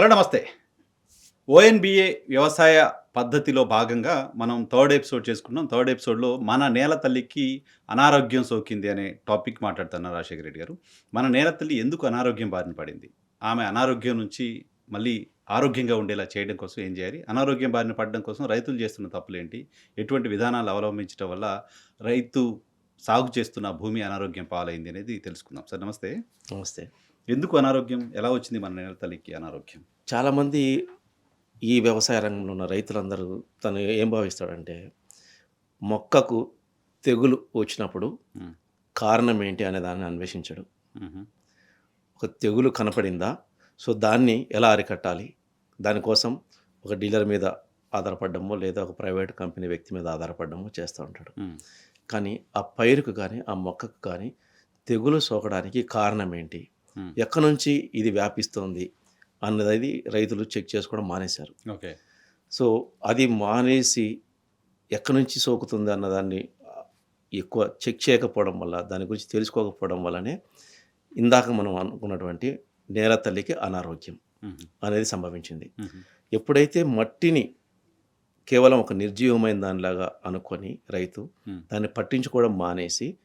Hello నమస్తే. ONBA వ్యవసాయ పద్ధతిలో భాగంగా మనం థర్డ్ ఎపిసోడ్ చేసుకున్నాం. థర్డ్ ఎపిసోడ్లో మన నేల తల్లికి అనారోగ్యం సోకింది అనే టాపిక్ మాట్లాడుతున్నారు రాజశేఖర రెడ్డి గారు. మన నేల తల్లి ఎందుకు అనారోగ్యం బారిన పడింది? ఆమె అనారోగ్యం నుంచి మళ్ళీ ఆరోగ్యంగా ఉండేలా చేయడం కోసం ఏం చేయాలి? అనారోగ్యం బారిన పడడం కోసం రైతులు చేస్తున్న తప్పులేంటి? ఎటువంటి విధానాలు అవలంబించడం వల్ల రైతు సాగు చేస్తున్న భూమి అనారోగ్యం పాలైంది అనేది తెలుసుకుందాం. సార్ నమస్తే. నమస్తే. ఎందుకు అనారోగ్యం? ఎలా వచ్చింది మన నేల తల్లికి అనారోగ్యం? చాలామంది ఈ వ్యవసాయ రంగంలో ఉన్న రైతులందరూ తను ఏం భావిస్తాడంటే మొక్కకు తెగులు వచ్చినప్పుడు. కారణం ఏంటి అనే దాన్ని అన్వేషించడు. ఒక తెగులు కనపడిందా సో దాన్ని ఎలా అరికట్టాలి దానికోసం ఒక డీలర్ మీద ఆధారపడడమో లేదా ఒక ప్రైవేట్ కంపెనీ వ్యక్తి మీద ఆధారపడడమో చేస్తూ ఉంటాడు. కానీ ఆ పైరుకు కానీ ఆ మొక్కకు కానీ తెగులు సోకడానికి కారణం ఏంటి. ఎక్కడి నుంచి ఇది వ్యాపిస్తోంది అన్నది రైతులు చెక్ చేసుకోవడం మానేశారు ఓకే సో అది మానేసి ఎక్కడి నుంచి సోకుతుంది అన్నదాన్ని ఎక్కువ చెక్ చేయకపోవడం వల్ల దాని గురించి తెలుసుకోకపోవడం వల్లనే ఇందాక మనం అనుకున్నటువంటి నేల తల్లికి అనారోగ్యం. అనేది సంభవించింది. ఎప్పుడైతే మట్టిని కేవలం ఒక నిర్జీవమైన దానిలాగా అనుకొని రైతు. దాన్ని పట్టించుకోవడం మానేసి.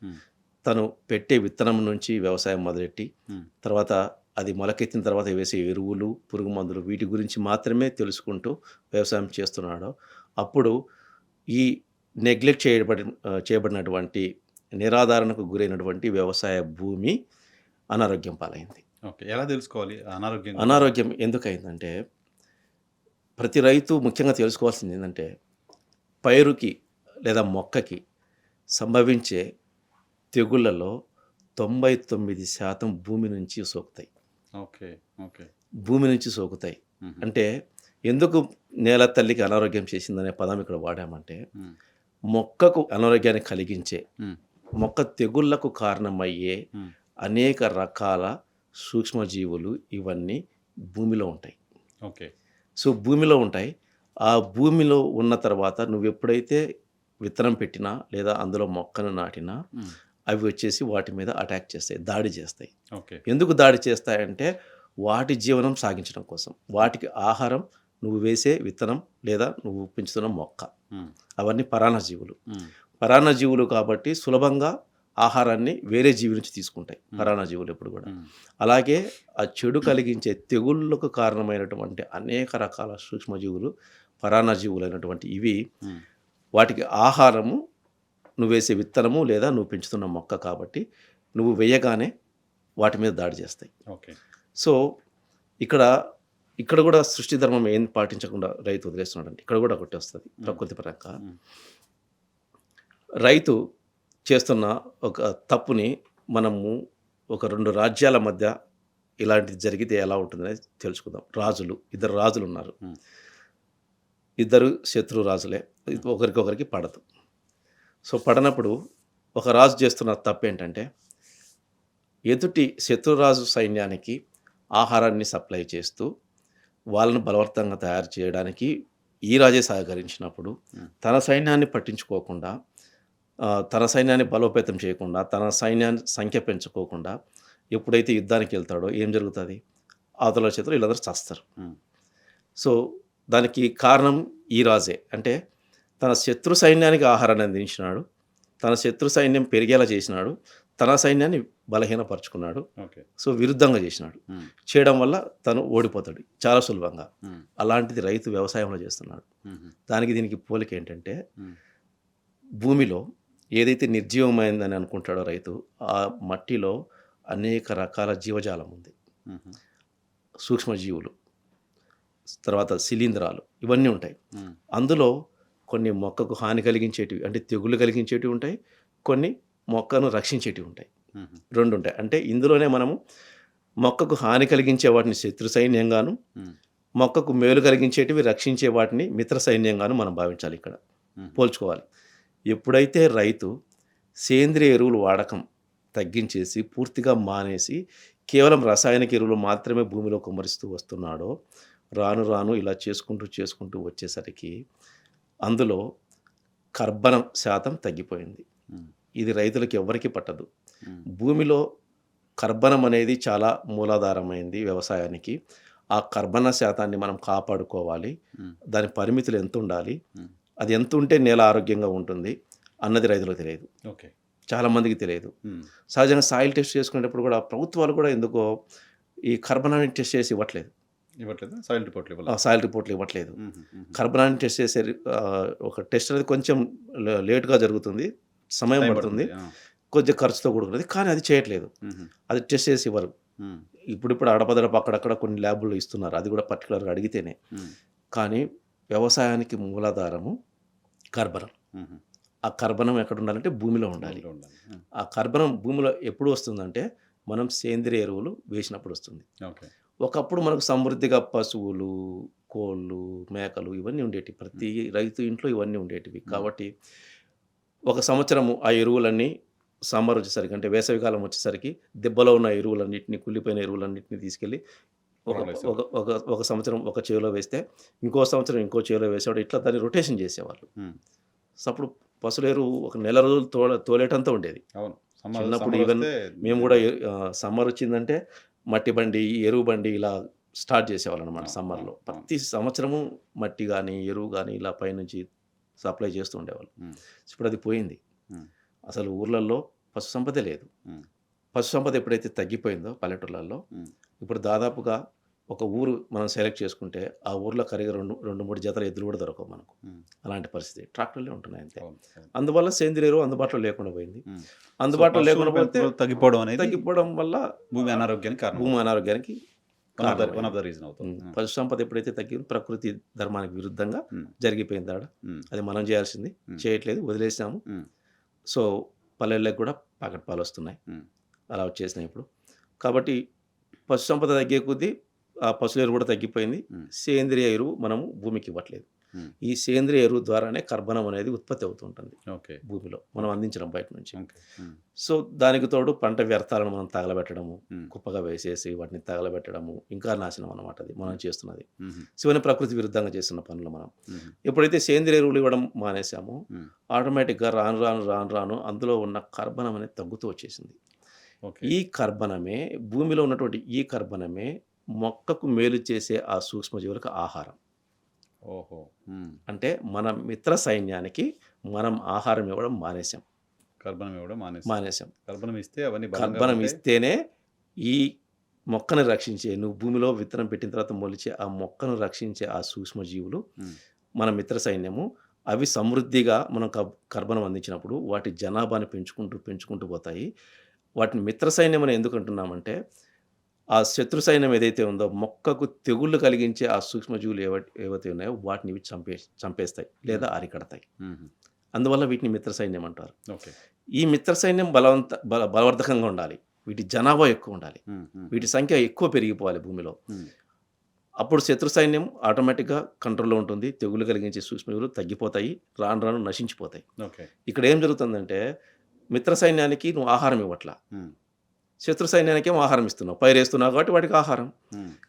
తను పెట్టే విత్తనం నుంచి వ్యవసాయం మొదలెట్టి. తర్వాత అది మొలకెత్తిన తర్వాత వేసే ఎరువులు పురుగు మందులు వీటి గురించి మాత్రమే తెలుసుకుంటూ వ్యవసాయం చేస్తున్నాడో. అప్పుడు ఈ నెగ్లెక్ట్ చేయబడి చేయబడినటువంటి నిరాధారణకు గురైనటువంటి వ్యవసాయ భూమి అనారోగ్యం పాలైంది. ఓకే. ఎలా తెలుసుకోవాలి? అనారోగ్యం అనారోగ్యం ఎందుకైందంటే ప్రతి రైతు ముఖ్యంగా తెలుసుకోవాల్సింది ఏంటంటే పైరుకి లేదా మొక్కకి సంభవించే తెగుళ్ళలో తొంభై తొమ్మిది శాతం భూమి నుంచి సోకుతాయి. భూమి నుంచి సోకుతాయి. అంటే ఎందుకు నేల తల్లికి అనారోగ్యం చేసిందనే పదం ఇక్కడ వాడామంటే. మొక్కకు అనారోగ్యాన్ని కలిగించే. మొక్క తెగుళ్ళకు కారణమయ్యే. అనేక రకాల సూక్ష్మజీవులు ఇవన్నీ భూమిలో ఉంటాయి ఓకే సో భూమిలో ఉంటాయి ఆ భూమిలో ఉన్న తర్వాత నువ్వు ఎప్పుడైతే విత్తనం పెట్టినా లేదా అందులో మొక్కను నాటినా. అవి వచ్చేసి వాటి మీద అటాక్ చేస్తాయి దాడి చేస్తాయి ఓకే ఎందుకు దాడి చేస్తాయంటే వాటి జీవనం సాగించడం కోసం వాటికి ఆహారం నువ్వు వేసే విత్తనం లేదా నువ్వు పెంచుతున్న మొక్క. అవన్నీ పరాన్నజీవులు మ్మ్. పరాన్నజీవులు కాబట్టి సులభంగా ఆహారాన్ని వేరే జీవి నుంచి తీసుకుంటాయి పరాన్నజీవులు ఎప్పుడు కూడా. అలాగే ఆ చెడు కలిగించే తెగుళ్ళకు కారణమైనటువంటి అనేక రకాల సూక్ష్మజీవులు పరాన్నజీవులైనటువంటి ఇవి. వాటికి ఆహారము నువ్వు వేసే విత్తనము లేదా నువ్వు పెంచుతున్న మొక్క కాబట్టి నువ్వు వేయగానే వాటి మీద దాడి చేస్తాయి. ఓకే. సో ఇక్కడ ఇక్కడ కూడా సృష్టి ధర్మం ఏం పాటించకుండా రైతు వదిలేస్తున్నాడు ఇక్కడ కూడా ఒకటి వస్తుంది ప్రకృతి పరంగా. రైతు చేస్తున్న ఒక తప్పుని మనము ఒక రెండు రాజ్యాల మధ్య ఇలాంటిది జరిగితే ఎలా ఉంటుందని తెలుసుకుందాం. రాజులు ఇద్దరు రాజులు ఉన్నారు. ఇద్దరు శత్రు రాజులే. ఒకరికొకరికి పడదు. సో పడనప్పుడు ఒక రాజు చేస్తున్న తప్పు ఏంటంటే ఎదుటి శత్రురాజు సైన్యానికి ఆహారాన్ని సప్లై చేస్తూ వాళ్ళను బలవర్తంగా తయారు చేయడానికి ఈ రాజే సహకరించినప్పుడు మ్మ్. తన సైన్యాన్ని పట్టించుకోకుండా తన సైన్యాన్ని బలోపేతం చేయకుండా తన సైన్యాన్ని సంఖ్య పెంచుకోకుండా ఎప్పుడైతే యుద్ధానికి వెళ్తాడో ఏం జరుగుతుంది అవతల చేతులు వీళ్ళందరూ చస్తారు మ్మ్. సో దానికి కారణం ఈ రాజే అంటే తన శత్రు సైన్యానికి ఆహారాన్ని అందించినాడు తన శత్రు సైన్యం పెరిగేలా చేసినాడు తన సైన్యాన్ని బలహీనపరుచుకున్నాడు ఓకే సో విరుద్ధంగా చేసినాడు. చేయడం వల్ల తను ఓడిపోతాడు చాలా సులభంగా. అలాంటిది రైతు వ్యవసాయంలో చేస్తున్నాడు. దానికి దీనికి పోలిక ఏంటంటే. భూమిలో ఏదైతే నిర్జీవమైందని అనుకుంటాడో రైతు ఆ మట్టిలో అనేక రకాల జీవజాలం ఉంది. సూక్ష్మజీవులు తర్వాత శిలీంధ్రాలు ఇవన్నీ ఉంటాయి. అందులో కొన్ని మొక్కకు హాని కలిగించేటివి అంటే తెగులు కలిగించేటివి ఉంటాయి కొన్ని మొక్కను రక్షించేటివి ఉంటాయి. రెండు ఉంటాయి అంటే ఇందులోనే మనము మొక్కకు హాని కలిగించే వాటిని శత్రు సైన్యంగాను. మొక్కకు మేలు కలిగించేటివి రక్షించే వాటిని మిత్ర సైన్యంగాను మనం భావించాలి ఇక్కడ. పోల్చుకోవాలి ఎప్పుడైతే రైతు సేంద్రియ ఎరువులు వాడకం తగ్గించేసి పూర్తిగా మానేసి కేవలం రసాయనిక ఎరువులు మాత్రమే భూమిలో కుమ్మరిస్తూ వస్తున్నాడో రాను రాను ఇలా చేసుకుంటూ చేసుకుంటూ వచ్చేసరికి అందులో కర్బనం శాతం తగ్గిపోయింది. ఇది రైతులకు ఎవరికి పట్టదు. భూమిలో కర్బనం అనేది చాలా మూలాధారమైంది వ్యవసాయానికి. ఆ కర్బన శాతాన్ని మనం కాపాడుకోవాలి. దాని పరిమితులు ఎంత ఉండాలి. అది ఎంత ఉంటే నేల ఆరోగ్యంగా ఉంటుంది అన్నది రైతులకు తెలియదు. ఓకే. చాలామందికి తెలియదు. సహజంగా సాయిల్ టెస్ట్ చేసుకునేటప్పుడు కూడా ప్రభుత్వాలు కూడా ఎందుకో ఈ కర్బనాన్ని టెస్ట్ చేసి ఇవ్వట్లేదు. ఇవ్వట్లేదు? సాయిల్ రిపోర్ట్లు ఆ ఇవ్వాలి సాయిల్ రిపోర్ట్లు ఇవ్వట్లేదు. కర్బనాన్ని టెస్ట్ చేసే ఒక టెస్ట్ అనేది కొంచెం లేట్గా జరుగుతుంది. సమయం పడుతుంది. కొద్దిగా ఖర్చుతో కూడుకున్నది. కానీ అది చేయట్లేదు. అది టెస్ట్ చేసి ఇవ్వరు. ఉమ్, ఇప్పుడు ఇప్పుడు అడపదడప అక్కడక్కడ కొన్ని ల్యాబుల్లో ఇస్తున్నారు. అది కూడా పర్టికులర్గా అడిగితేనే. కానీ వ్యవసాయానికి మూలాధారము కర్బనం. ఆ కర్బనం ఎక్కడ ఉండాలంటే భూమిలో ఉండాలి. ఆ కర్బనం భూమిలో ఎప్పుడు వస్తుందంటే మనం సేంద్రియ ఎరువులు వేసినప్పుడు వస్తుంది. ఒకప్పుడు మనకు సమృద్ధిగా పశువులు కోళ్ళు మేకలు ఇవన్నీ ఉండేవి ప్రతి రైతు ఇంట్లో ఇవన్నీ ఉండేటివి. కాబట్టి ఒక సంవత్సరము ఆ ఎరువులన్నీ సమ్మర్ వచ్చేసరికి అంటే వేసవికాలం వచ్చేసరికి దెబ్బలో ఉన్న ఎరువులన్నింటినీ కుళ్ళిపోయిన ఎరువులన్నింటినీ తీసుకెళ్ళి ఒక. ఒక ఒక సంవత్సరం ఒక చేలో వేస్తే ఇంకో సంవత్సరం ఇంకో చేలో వేసేవాడు ఇట్లా దాన్ని రొటేషన్ చేసేవాళ్ళు. సో అప్పుడు పశువుల ఎరువు ఒక నెల రోజులు తోల తోలేటంతా ఉండేది. అవును. సమ్మర్ చిన్నప్పుడు సమ్మర్ ఈవెన్ వస్తే మేము కూడా సమ్మర్ వచ్చిందంటే మట్టి బండి ఎరువు బండి ఇలా స్టార్ట్ చేసేవాళ్ళం అనమాట సమ్మర్లో. ప్రతి సంవత్సరము మట్టి కానీ ఎరువు కానీ ఇలా పైనుంచి సప్లై చేస్తూ ఉండేవాళ్ళు. ఇప్పుడు అది పోయింది. అసలు ఊర్లలో పశు సంపద లేదు. పశు సంపద ఎప్పుడైతే తగ్గిపోయిందో పల్లెటూళ్ళల్లో ఇప్పుడు దాదాపుగా ఒక ఊరు మనం సెలెక్ట్ చేసుకుంటే ఆ ఊర్లో కరిగే రెండు రెండు మూడు జతల ఎద్దులు కూడా దొరకవు మనకు. అలాంటి పరిస్థితి. ట్రాక్టర్లే ఉంటున్నాయి అంతే. అందువల్ల సేంద్రియ ఎరువు అందుబాటులో లేకుండా పోయింది. అందుబాటులో లేకుండా పోతే తగ్గిపోవడం అనేది తగ్గిపోవడం వల్ల భూమి అనారోగ్యానికి కారణం. భూమి అనారోగ్యానికి వన్ ఆఫ్ ద రీజన్ అవుతుంది. ఉమ్, పశు సంపద ఎప్పుడైతే తగ్గిందో ప్రకృతి ధర్మానికి విరుద్ధంగా జరిగిపోయింది ఆడ. అది మనం చేయాల్సింది. చేయట్లేదు వదిలేసాము సో పల్లెళ్ళకి కూడా పాకెట్ పాలు వస్తున్నాయి. అలా వచ్చేసినాయి ఇప్పుడు. కాబట్టి పశు సంపద తగ్గే కొద్దీ పశువుల ఎరువు కూడా తగ్గిపోయింది. సేంద్రియ ఎరువు మనము భూమికి ఇవ్వట్లేదు. ఈ సేంద్రియ ఎరువు ద్వారానే కర్బనం అనేది ఉత్పత్తి అవుతుంటుంది ఓకే. భూమిలో. మనం అందించడం బయట నుంచి. సో దానికి తోడు పంట వ్యర్థాలను మనం తగలబెట్టడము కుప్పగా వేసేసి వాటిని తగలబెట్టడము ఇంకా నాశనం అన్నమాట అది మనం చేస్తున్నది. శివని ప్రకృతి విరుద్ధంగా చేస్తున్న పనులు మనం. ఎప్పుడైతే సేంద్రియ ఎరువులు ఇవ్వడం మానేసామో ఆటోమేటిక్గా రాను రాను రాను రాను అందులో ఉన్న కర్బనం అనేది తగ్గుతూ వచ్చేసింది. ఈ కర్బనమే భూమిలో ఉన్నటువంటి ఈ కర్బనమే మొక్కకు మేలు చేసే ఆ సూక్ష్మజీవులకు ఆహారం. ఓహో. అంటే మన మిత్ర సైన్యానికి మనం ఆహారం ఇవ్వడం మానేసాం కర్బనం ఇవ్వడం మానేసి మానేసాం కర్బనం ఇస్తే అవన్నీ కర్బనం. ఇస్తేనే ఈ మొక్కను రక్షించే నువ్వు భూమిలో విత్తనం పెట్టిన తర్వాత మొలిచే ఆ మొక్కను రక్షించే ఆ సూక్ష్మజీవులు మన మిత్ర సైన్యము. అవి సమృద్ధిగా మనం కర్బనం అందించినప్పుడు వాటి జనాభాని పెంచుకుంటూ పెంచుకుంటూ పోతాయి. వాటిని మిత్ర సైన్యం అని ఎందుకు అంటున్నామంటే ఆ శత్రు సైన్యం ఏదైతే ఉందో మొక్కకు తెగుళ్ళు కలిగించే ఆ సూక్ష్మజీవులు ఏవ ఏవైతే ఉన్నాయో వాటిని ఇవి చంపే చంపేస్తాయి లేదా అరికడతాయి. అందువల్ల వీటిని మిత్ర సైన్యం అంటారు. ఈ మిత్ర సైన్యం బలవంత బల బలవర్ధకంగా ఉండాలి. వీటి జనాభా ఎక్కువ ఉండాలి. వీటి సంఖ్య ఎక్కువ పెరిగిపోవాలి భూమిలో. అప్పుడు శత్రు సైన్యం ఆటోమేటిక్గా కంట్రోల్లో ఉంటుంది. తెగులు కలిగించే సూక్ష్మజీవులు తగ్గిపోతాయి రాను రాను నశించిపోతాయి. ఇక్కడ ఏం జరుగుతుందంటే మిత్ర సైన్యానికి నువ్వు ఆహారం ఇవ్వట్లా. శత్రు సైన్యానికి ఏమో ఆహారం ఇస్తున్నావు పైరేస్తున్నావు కాబట్టి వాటికి ఆహారం.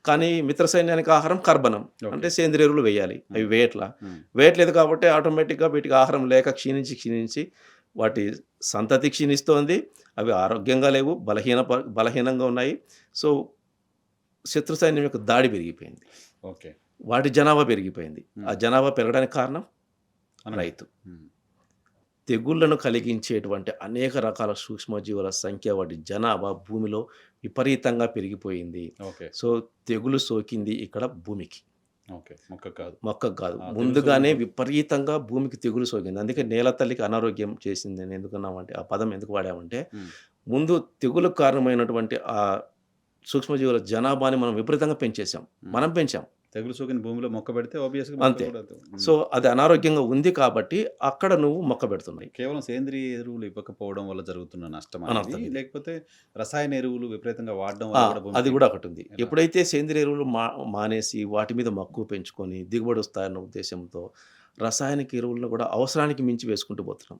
కానీ మిత్ర సైన్యానికి ఆహారం కర్బనం. అంటే సేంద్రియ ఎరువులు వేయాలి. అవి వేయట్లా. వేయట్లేదు కాబట్టి ఆటోమేటిక్గా వీటికి ఆహారం లేక క్షీణించి క్షీణించి వాటి సంతతి క్షీణిస్తోంది. అవి ఆరోగ్యంగా లేవు బలహీన బలహీనంగా ఉన్నాయి. సో శత్రు సైన్యం యొక్క దాడి పెరిగిపోయింది. ఓకే. వాటి జనాభా పెరిగిపోయింది. ఆ. జనాభా పెరగడానికి కారణం రైతు. తెగుళ్ళను కలిగించేటువంటి అనేక రకాల సూక్ష్మజీవుల సంఖ్య వాటి జనాభా భూమిలో విపరీతంగా పెరిగిపోయింది. ఓకే. సో తెగులు సోకింది ఇక్కడ భూమికి. మొక్క కాదు. కాదు. తెగులు ముందుగానే. విపరీతంగా భూమికి తెగులు సోకింది. అందుకే నేల తల్లికి అనారోగ్యం చేసింది. అని ఎందుకన్నామంటే ఆ పదం ఎందుకు వాడామంటే ముందు తెగులకు కారణమైనటువంటి ఆ సూక్ష్మజీవుల జనాభాని మనం విపరీతంగా పెంచేసాం మనం పెంచాం. తెగులు సోకిన భూమిలో మొక్క పెడితే ఆబ్వియస్ అంతే. సో అది అనారోగ్యంగా ఉంది కాబట్టి అక్కడ నువ్వు మొక్క పెడుతున్నాయి కేవలం సేంద్రియ ఎరువులు ఇవ్వకపోవడం వల్ల జరుగుతున్న నష్టం. లేకపోతే రసాయన ఎరువులు విపరీతంగా వాడడం అది కూడా ఒకటి ఉంది? ఎప్పుడైతే సేంద్రియ ఎరువులు మా మానేసి వాటి మీద మక్కువ పెంచుకొని దిగుబడి వస్తాయన్న ఉద్దేశంతో రసాయనిక ఎరువులను కూడా అవసరానికి మించి వేసుకుంటూ పోతున్నాం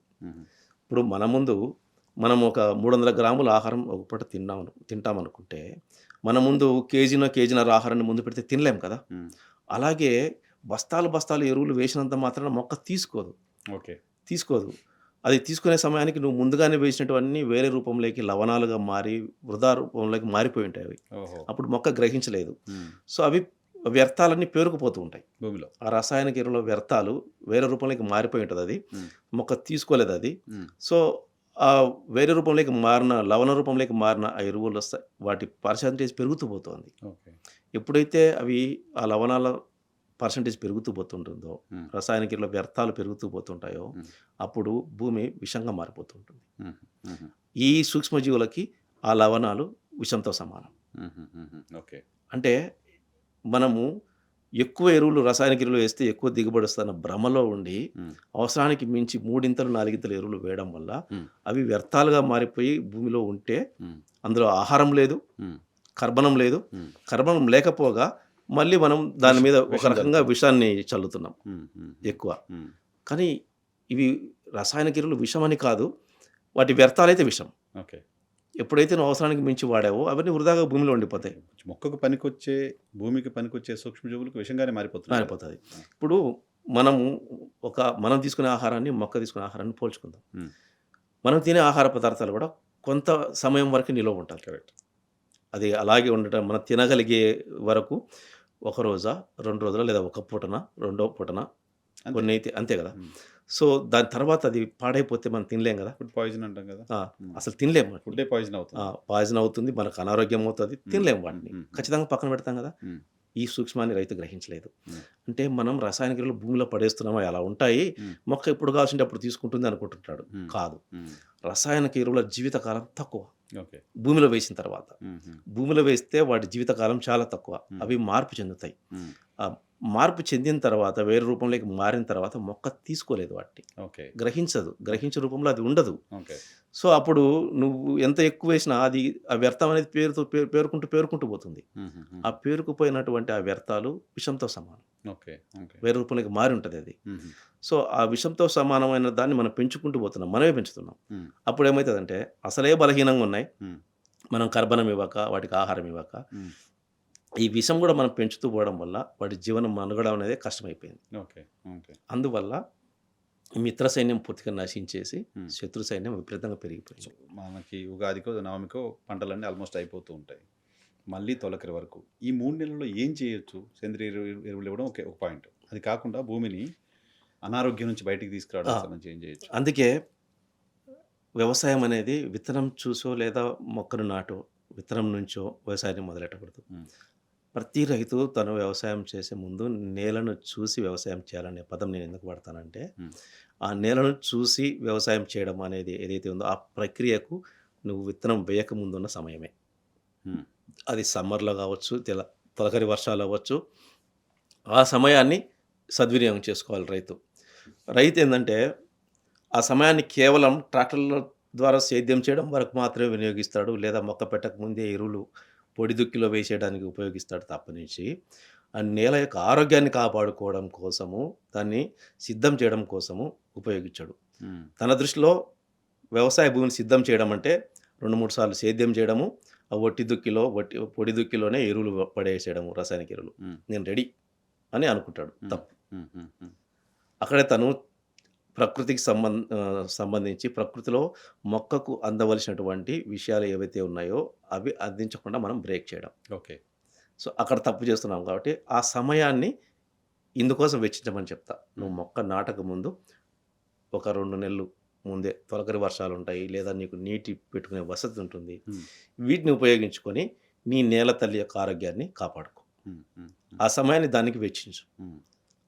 ఇప్పుడు మన ముందు మనం ఒక మూడు వందల గ్రాముల ఆహారం ఒక పూట తిన్నాం తింటామనుకుంటే మన ముందు కేజీనో కేజీనర ఆహారాన్ని ముందు పెడితే తినలేం కదా. అలాగే బస్తాలు బస్తాలు ఎరువులు వేసినంత మాత్రాన మొక్క తీసుకోదు. ఓకే. తీసుకోదు. అది తీసుకునే సమయానికి నువ్వు ముందుగానే వేసినటువన్నీ వేరే రూపంలోకి లవణాలుగా మారి వృధా రూపంలోకి మారిపోయి ఉంటాయి అవి. అప్పుడు మొక్క గ్రహించలేదు. సో అవి వ్యర్థాలన్నీ పేరుకుపోతూ ఉంటాయి. భూమిలో. ఆ రసాయనిక ఎరువుల వ్యర్థాలు వేరే రూపంలోకి మారిపోయి ఉంటుంది అది. మొక్క తీసుకోలేదు అది. సో ఆ వేరే రూపంలోకి మారిన లవణ రూపంలోకి మారిన ఆ ఎరువులు వస్తాయి. వాటి పర్సంటేజ్ పెరుగుతూ పోతుంది. ఎప్పుడైతే అవి ఆ లవణాల పర్సంటేజ్ పెరుగుతూ పోతుంటుందో. రసాయనిక ఎరువుల వ్యర్థాలు పెరుగుతూ పోతుంటాయో. అప్పుడు భూమి విషంగా మారిపోతుంటుంది. ఈ సూక్ష్మజీవులకి ఆ లవణాలు విషంతో సమానం. ఓకే. అంటే మనము ఎక్కువ ఎరువులు రసాయనిక ఎరువులు వేస్తే ఎక్కువ దిగుబడి వస్తున్న భ్రమలో ఉండి. అవసరానికి మించి మూడింతలు నాలుగింతలు ఎరువులు వేయడం వల్ల. అవి వ్యర్థాలుగా మారిపోయి భూమిలో ఉంటే. అందులో ఆహారం లేదు. కర్బనం లేదు. కర్బనం లేకపోగా మళ్ళీ మనం దాని మీద ఒక రకంగా విషాన్ని చల్లుతున్నాం. ఎక్కువ. కానీ ఇవి రసాయనిక ఎరువులు విషమని కాదు వాటి వ్యర్థాలైతే విషం ఓకే ఎప్పుడైతే నువ్వు అవసరానికి మించి వాడావో అవన్నీ వృధాగా భూమిలో ఉండిపోతాయి. మొక్కకు పనికొచ్చే భూమికి పనికొచ్చే సూక్ష్మజీవులకు విషంగానే మారిపోతుంది. మారిపోతుంది. ఇప్పుడు మనము ఒక మనం తీసుకునే ఆహారాన్ని మొక్క తీసుకునే ఆహారాన్ని పోల్చుకుందాం. మనం తినే ఆహార పదార్థాలు కూడా కొంత సమయం వరకు నిల్వ ఉంటుంది కరెక్ట్. అది అలాగే ఉండటం మనం తినగలిగే వరకు ఒక రోజా రెండు రోజుల లేదా ఒక పూటన రెండో పూటన. కొన్ని అయితే అంతే కదా. సో దాని తర్వాత అది పాడైపోతే మనం తినలేం కదా. ఫుడ్ పాయిజన్ అంటాం కదా. అసలు తినలేం ఫుడ్డే పాయిజన్ అవుతుంది. పాయిజన్ అవుతుంది మనకు అనారోగ్యం అవుతుంది తినలేం వాటిని. ఖచ్చితంగా పక్కన పెడతాం కదా. ఈ సూక్ష్మాన్ని రైతు గ్రహించలేదు. అంటే మనం రసాయనిక ఎరువులు భూమిలో పడేస్తున్నామా అలా ఉంటాయి. మొక్క ఎప్పుడు కావాల్సింటే అప్పుడు తీసుకుంటుంది అనుకుంటుంటాడు. కాదు. రసాయనిక ఎరువుల జీవితకాలం తక్కువ. ఓకే. భూమిలో వేసిన తర్వాత. భూమిలో వేస్తే వాటి జీవితకాలం చాలా తక్కువ. అవి మార్పు చెందుతాయి. మార్పు చెందిన తర్వాత వేరే రూపంలోకి మారిన తర్వాత మొక్క తీసుకోలేదు వాటిని. ఓకే. గ్రహించదు. గ్రహించే రూపంలో అది ఉండదు. ఓకే. సో అప్పుడు నువ్వు ఎంత ఎక్కువ వేసినా అది ఆ వ్యర్థం అనేది పేరుతో పేరు పేరుకుంటూ పేరుకుంటూ పోతుంది. ఆ పేరుకుపోయినటువంటి ఆ వ్యర్థాలు విషంతో సమానం. ఓకే. వేరే రూపంలోకి మారి ఉంటుంది అది. సో ఆ విషంతో సమానమైన దాన్ని మనం పెంచుకుంటూ పోతున్నాం. మనమే పెంచుతున్నాం. అప్పుడు ఏమవుతుందంటే అసలే బలహీనంగా ఉన్నాయి. మనం కర్బనం ఇవ్వక వాటికి ఆహారం ఇవ్వక. ఈ విషం కూడా మనం పెంచుతూ పోవడం వల్ల వాటి జీవనం మనుగడ అనేది కష్టమైపోయింది. Okay okay. అందువల్ల మిత్ర సైన్యం పూర్తిగా నశించేసి. శత్రు సైన్యం విపరీతంగా పెరిగిపోయింది. మనకి ఉగాదికో నవమికో పంటలన్నీ ఆల్మోస్ట్ అయిపోతూ ఉంటాయి. మళ్ళీ తొలకరి వరకు. ఈ మూడు నెలల్లో ఏం చేయొచ్చు? సేంద్రియ ఎరువు- ఎరువులు ఇవ్వడం ఒకే పాయింట్. అది కాకుండా భూమిని అనారోగ్యం నుంచి బయటికి తీసుకురావడం ఏం చేయొచ్చు? అందుకే వ్యవసాయం అనేది విత్తనం చూసో లేదా మొక్కను నాటో విత్తనం నుంచో వ్యవసాయాన్ని మొదలెట్టకూడదు. ప్రతి రైతు తను వ్యవసాయం చేసే ముందు నేలను చూసి వ్యవసాయం చేయాలనే పదం నేను ఎందుకు వాడతానంటే Hmm. ఆ నేలను చూసి వ్యవసాయం చేయడం అనేది ఏదైతే ఉందో ఆ ప్రక్రియకు నువ్వు విత్తనం వేయక ముందున్న సమయమే. అది సమ్మర్లో కావచ్చు తెల తొలకరి వర్షాలు అవ్వచ్చు ఆ సమయాన్ని సద్వినియోగం చేసుకోవాలి రైతు రైతు ఏంటంటే ఆ సమయాన్ని కేవలం ట్రాక్టర్ల ద్వారా సేద్యం చేయడం వరకు మాత్రమే వినియోగిస్తాడు లేదా మొక్క పెట్టక ముందే ఎరువులు పొడి దుక్కిలో వేసేయడానికి ఉపయోగిస్తాడు తప్పనించి ఆ నేల యొక్క ఆరోగ్యాన్ని కాపాడుకోవడం కోసము దాన్ని సిద్ధం చేయడం కోసము ఉపయోగించాడు. తన దృష్టిలో వ్యవసాయ భూమిని సిద్ధం చేయడం అంటే రెండు మూడు సార్లు సేద్యం చేయడము ఆ ఒట్టి దుక్కిలో ఒట్టి పొడి దుక్కిలోనే ఎరువులు పడేసేయడము రసాయనిక ఎరువులు. నేను రెడీ అని అనుకుంటాడు. తప్పు. అక్కడే తను ప్రకృతికి సంబంధ సంబంధించి ప్రకృతిలో మొక్కకు అందవలసినటువంటి విషయాలు ఏవైతే ఉన్నాయో అవి అందించకుండా మనం బ్రేక్ చేయడం ఓకే సో అక్కడ తప్పు చేస్తున్నాం కాబట్టి ఆ సమయాన్ని ఇందుకోసం వెచ్చించమని చెప్తా నువ్వు మొక్క నాటక ముందు ఒక రెండు నెలలు ముందే తొలకరి వర్షాలు ఉంటాయి లేదా నీకు నీటి పెట్టుకునే వసతి ఉంటుంది. వీటిని ఉపయోగించుకొని నీ నేల తల్లి యొక్క ఆరోగ్యాన్ని కాపాడుకో. ఆ సమయాన్ని దానికి వెచ్చించు.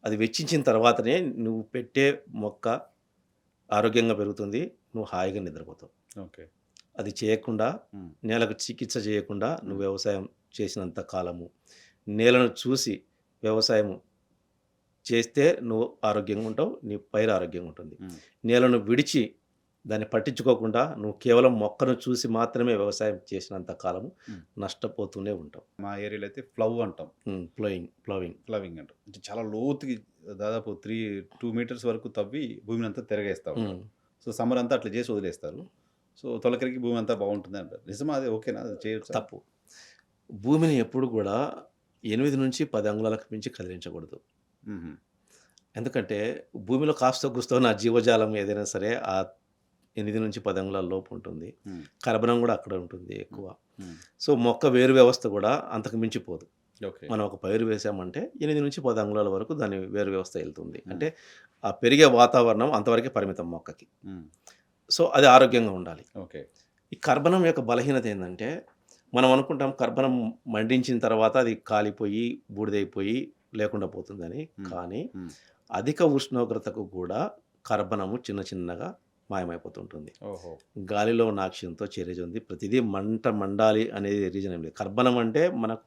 అది వెచ్చించిన తర్వాతనే నువ్వు పెట్టే మొక్క ఆరోగ్యంగా పెరుగుతుంది నువ్వు హాయిగా నిద్రపోతావు ఓకే అది చేయకుండా. నేలకు చికిత్స చేయకుండా నువ్వు వ్యవసాయం చేసినంత కాలము నేలను చూసి వ్యవసాయం చేస్తే నువ్వు ఆరోగ్యంగా ఉంటావు నీ పైరు ఆరోగ్యంగా ఉంటుంది. నేలను విడిచి దాన్ని పట్టించుకోకుండా నువ్వు కేవలం మొక్కను చూసి మాత్రమే వ్యవసాయం చేసినంత కాలము ఉమ్. నష్టపోతూనే ఉంటావు. మా ఏరియాలో అయితే ఫ్లవ్ అంటాం. ప్లోయింగ్ ప్లోవింగ్ ఫ్లవింగ్ అంటాం. అంటే చాలా లోతుకి దాదాపు త్రీ టూ మీటర్స్ వరకు తవ్వి భూమిని అంతా తిరగేస్తాం సో సమ్మర్ అంతా అట్లా చేసి వదిలేస్తారు. సో తొలకరికి భూమి అంతా బాగుంటుంది అంటారు. నిజమా? అది ఓకేనా? అది చేయొచ్చు? తప్పు. భూమిని ఎప్పుడు కూడా ఎనిమిది నుంచి పది అంగుళాలకు మించి కదిలించకూడదు. ఎందుకంటే భూమిలో కాస్త గుస్తో నా జీవజాలం ఏదైనా సరే ఆ ఎనిమిది నుంచి పది అంగుళాల లోపు ఉంటుంది. కర్బనం కూడా అక్కడ ఉంటుంది ఎక్కువ. సో మొక్క వేరు వ్యవస్థ కూడా అంతకు మించిపోదు. ఓకే. మనం ఒక పైరు వేసామంటే ఎనిమిది నుంచి పది అంగుళాల వరకు దాని వేరు వ్యవస్థ వెళ్తుంది. అంటే ఆ పెరిగే వాతావరణం అంతవరకే పరిమితం మొక్కకి. సో అది ఆరోగ్యంగా ఉండాలి. ఓకే. ఈ కర్బనం యొక్క బలహీనత ఏంటంటే మనం అనుకుంటాం కర్బనం మండించిన తర్వాత అది కాలిపోయి బూడిదైపోయి లేకుండా పోతుందని. కానీ. అధిక ఉష్ణోగ్రతకు కూడా కర్బనము చిన్న చిన్నగా మాయమైపోతుంటుంది. ఓహో. గాలిలో ఉన్న ఆక్సిజన్తో చేరేజ్ ఉంది ప్రతిదీ మంట మండాలి అనేది రీజన్ ఏం లేదు. కర్బనం అంటే మనకు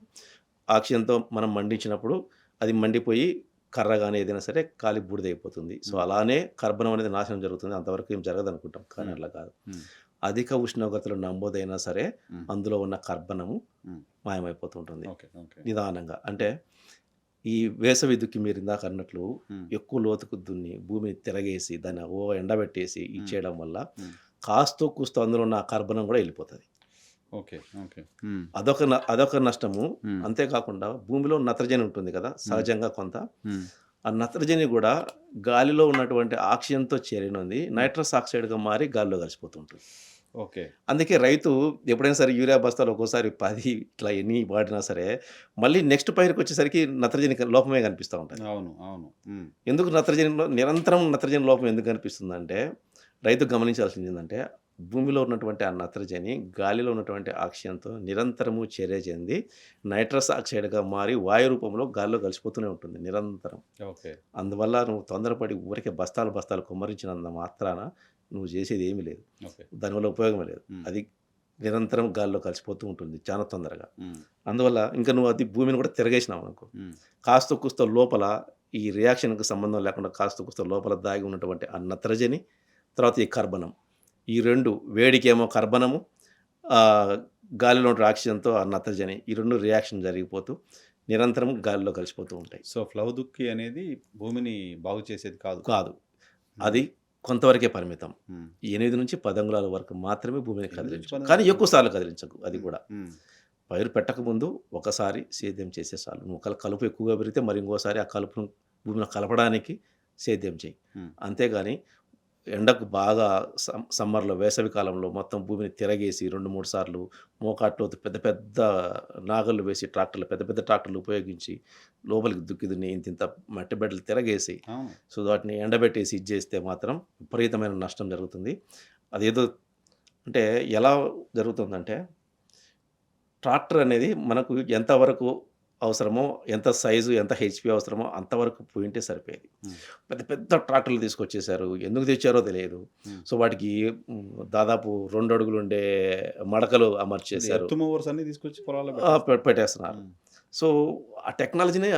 ఆక్సిజన్తో మనం మండించినప్పుడు అది మండిపోయి కర్ర కానీ ఏదైనా సరే కాలి బూడిదైపోతుంది. సో. అలానే కర్బనం అనేది నాశనం జరుగుతుంది. అంతవరకు ఏం జరగదు అనుకుంటాం కానీ. అట్లా కాదు. అధిక ఉష్ణోగ్రతలు నమోదైనా సరే. అందులో ఉన్న కర్బనము. మాయమైపోతుంటుంది. నిదానంగా. అంటే ఈ వేసవి దుక్కి మీరు ఇందాక అన్నట్లు ఎక్కువ లోతుకు దున్ని భూమిని తిరగేసి దాన్ని ఓ ఎండబెట్టేసి ఇచ్చేయడం వల్ల. కాస్తో కూస్తో అందులో ఉన్న కర్బనం కూడా వెళ్ళిపోతుంది. Okay okay. అదొక న- అదొక నష్టము. అంతేకాకుండా భూమిలో నత్రజని ఉంటుంది కదా సహజంగా కొంత. ఆ నత్రజని కూడా గాలిలో ఉన్నటువంటి ఆక్సిజన్తో చేరినది. నైట్రస్ ఆక్సైడ్గా మారి గాలిలో కలిసిపోతుంటుంది ఓకే. అందుకే రైతు ఎప్పుడైనా సరే యూరియా బస్తాలు ఒక్కోసారి పది ఇట్లా ఎన్ని వాడినా సరే మళ్ళీ నెక్స్ట్ పైరుకి వచ్చేసరికి నత్రజని లోపమే కనిపిస్తూ ఉంటుంది. అవును అవును. ఎందుకు నత్రజనిలో నిరంతరం నత్రజని లోపం ఎందుకు కనిపిస్తుందంటే రైతు గమనించాల్సింది ఏంటంటే భూమిలో ఉన్నటువంటి ఆ నత్రజని గాలిలో ఉన్నటువంటి ఆక్సిజన్తో నిరంతరము చర్య చెంది నైట్రస్ ఆక్సైడ్గా మారి వాయు రూపంలో గాలిలో కలిసిపోతూనే ఉంటుంది నిరంతరం. ఓకే. అందువల్ల నువ్వు తొందరపడి ఊరికే బస్తాలు బస్తాలు కుమ్మరించినంత మాత్రాన నువ్వు చేసేది ఏమీ లేదు. దానివల్ల ఉపయోగం లేదు. అది నిరంతరం గాలిలో కలిసిపోతూ ఉంటుంది చాలా తొందరగా. అందువల్ల ఇంకా నువ్వు అది భూమిని కూడా తిరగేసినావు అనుకో. కాస్త కుస్త లోపల ఈ రియాక్షన్కి సంబంధం లేకుండా కాస్త కుస్త లోపల దాగి ఉన్నటువంటి ఆ నత్రజని తర్వాత ఈ కర్బనం. ఈ రెండు వేడికేమో కర్బనము ఆ, గాలిలో ఉండే ఆక్సిజన్తో ఆ నత్రజని ఈ రెండు రియాక్షన్ జరిగిపోతూ నిరంతరం గాలిలో కలిసిపోతూ ఉంటాయి. సో ఫ్లవ్ దుక్కి అనేది భూమిని బాగు చేసేది కాదు. కాదు. అది కొంతవరకే పరిమితం. ఎనిమిది నుంచి పది అంగుళాల వరకు మాత్రమే భూమిని కదిలించు. కానీ. ఎక్కువ సార్లు కదిలించకు అది కూడా. పైరు పెట్టకముందు ఒకసారి సేద్యం చేసే చాలు నువ్వు కల- కలుపు ఎక్కువగా పెరిగితే మరి ఇంకోసారి ఆ కలుపును భూమిలో కలపడానికి సేద్యం చేయి. అంతేగాని ఎండకు బాగా సమ్- సమ్మర్లో వేసవి కాలంలో మొత్తం భూమిని తిరగేసి రెండు మూడు సార్లు మోకాట్లో పెద్ద పెద్ద నాగళ్ళు వేసి ట్రాక్టర్లు పెద్ద పెద్ద ట్రాక్టర్లు ఉపయోగించి లోపలికి దుక్కి దున్ని ఇంత ఇంత మట్టి బెడ్డలు తిరగేసి సో వాటిని ఎండబెట్టేసి ఇది చేస్తే మాత్రం విపరీతమైన నష్టం జరుగుతుంది. అదేదో అంటే ఎలా జరుగుతుందంటే ట్రాక్టర్ అనేది మనకు ఎంతవరకు అవసరమో ఎంత సైజు ఎంత హెచ్పి అవసరమో అంతవరకు పోయింటే సరిపోయేది. పెద్ద పెద్ద ట్రాక్టర్లు తీసుకొచ్చేసారు ఎందుకు తెచ్చారో తెలియదు. సో వాటికి దాదాపు రెండు అడుగులు ఉండే మడకలు అమర్చేశారు. మూవర్స్ అన్ని తీసుకొచ్చి పెట్టేస్తున్నారు. సో ఆ టెక్నాలజీని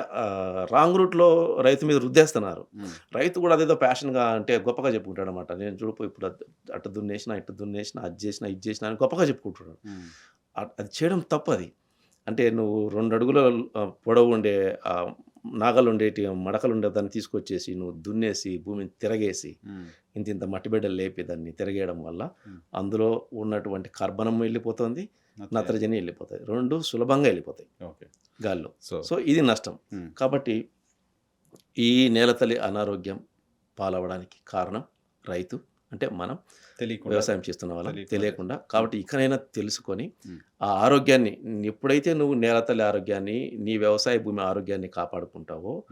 రాంగ్ రూట్లో రైతు మీద రుద్దేస్తున్నారు. రైతు కూడా అదేదో ప్యాషన్గా అంటే గొప్పగా చెప్పుకుంటాడు అనమాట నేను చూడపో ఇప్పుడు అది- అటు దున్నేసిన ఇటు దున్నేసిన అది చేసిన ఇది చేసిన అని గొప్పగా చెప్పుకుంటున్నాడు. అది చేయడం తప్పది అంటే నువ్వు రెండు అడుగుల పొడవు ఉండే ఆ, నాగలు ఉండేటి మడకలు ఉండే దాన్ని తీసుకొచ్చేసి నువ్వు దున్నేసి భూమిని తిరగేసి ఇంత ఇంత మట్టి బిడ్డలు లేపి దాన్ని తిరగేయడం వల్ల. అందులో ఉన్నటువంటి కర్బనం వెళ్ళిపోతుంది నత్రజని. వెళ్ళిపోతాయి. రెండు సులభంగా వెళ్ళిపోతాయి ఓకే. గాల్లో. సో సో ఇది నష్టం. కాబట్టి ఈ నేలతల్లి అనారోగ్యం పాలవడానికి కారణం రైతు. అంటే మనం వ్యవసాయం చేస్తున్న వాళ్ళం తెలియకుండా. కాబట్టి ఇకనైనా తెలుసుకొని. ఆ ఆరోగ్యాన్ని ఎప్పుడైతే నువ్వు నేలతల్లి ఆరోగ్యాన్ని నీ వ్యవసాయ భూమి ఆరోగ్యాన్ని కాపాడుకుంటావో.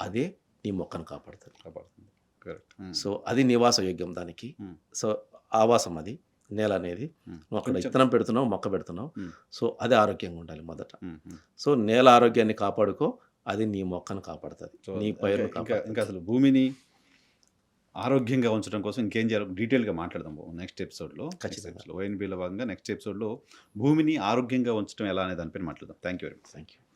అదే నీ మొక్కను కాపాడుతుంది. కాపాడుతుంది. సో అది నివాస యోగ్యం దానికి. సో ఆవాసం అది నేల అనేది. నువ్వు అక్కడ విత్తనం పెడుతున్నావు మొక్క పెడుతున్నావు. సో అది ఆరోగ్యంగా ఉండాలి మొదట. సో నేల ఆరోగ్యాన్ని కాపాడుకో అది నీ మొక్కను కాపాడుతుంది. నీ కాపాడుతుంది ఇంకా అసలు భూమిని ఆరోగ్యంగా ఉంచడం కోసం ఇంకేం చేయాలి డీటెయిల్గా మాట్లాడదాం నెక్స్ట్ ఎపిసోడ్లో ఖచ్చితంగా. ఓఎన్బిలో భాగంగా నెక్స్ట్ ఎపిసోడ్లో భూమిని ఆరోగ్యంగా ఉంచడం ఎలా అనే దానిపైన మాట్లాడదాం. Thank you very much thank you